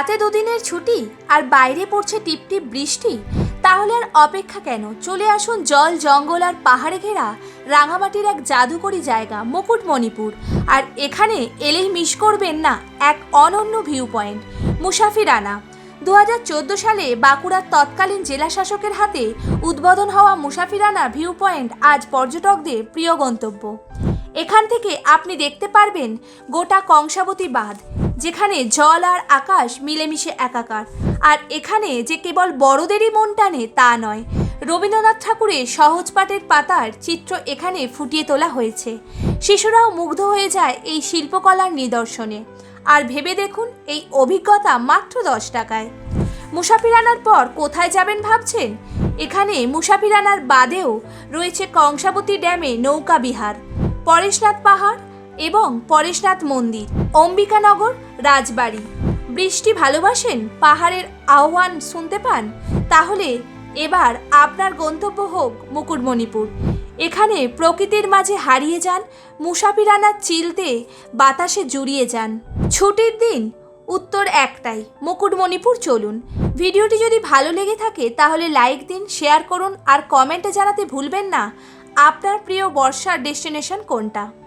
হাতে দুদিনের ছুটি আর বাইরে পড়ছে টিপটিপ বৃষ্টি, তাহলে আর অপেক্ষা কেন? চলে আসুন জল, জঙ্গল আর পাহাড়ে ঘেরা রাঙামাটির এক জাদুকরী জায়গা, মুকুটমণিপুর। আর এখানে এলেই মিস করবেন না এক অনন্য ভিউ পয়েন্ট মুসাফিরানা দু চোদ্দ সালে বাঁকুড়ার তৎকালীন জেলা শাসকের হাতে উদ্বোধন হওয়া মুসাফিরানা ভিউ পয়েন্ট আজ পর্যটকদের প্রিয় গন্তব্য। এখান থেকে আপনি দেখতে পারবেন গোটা কংসাবতী বাঁধ যেখানে জল আর আকাশ মিলেমিশে একাকার। আর এখানে যে কেবল বড়দেরই মন টানে তা নয়। রবীন্দ্রনাথ ঠাকুরের সহজ পাঠের পাতার চিত্র এখানে ফুটিয়ে তোলা হয়েছে। শিশুরাও মুগ্ধ হয়ে যায় এই শিল্পকলার নিদর্শনে। আর ভেবে দেখুন, এই অভিজ্ঞতা মাত্র দশ টাকায়। মুসাফির আনার পর কোথায় যাবেন ভাবছেন? এখানে মুসাফির আনার বাদেও রয়েছে কংসাবতী ড্যামে নৌকা বিহার। পরেশনাথ পাহাড় এবং পরেশনাথ মন্দির, অম্বিকানগর, রাজবাড়ি। বৃষ্টি ভালোবাসেন? পাহাড়ের আহ্বান শুনতে পান? তাহলে এবার আপনার গন্তব্য হোক মুকুটমণিপুর। এখানে প্রকৃতির মাঝে হারিয়ে যান, মুসাফিরানা চিলতে বাতাসে জুড়িয়ে যান। ছুটির দিন উত্তর একটাই, মুকুটমণিপুর চলুন। ভিডিওটি যদি ভালো লেগে থাকে তাহলে লাইক দিন, শেয়ার করুন আর কমেন্টে জানাতে ভুলবেন না। আপনার প্রিয় বর্ষার ডেস্টিনেশন কোনটা?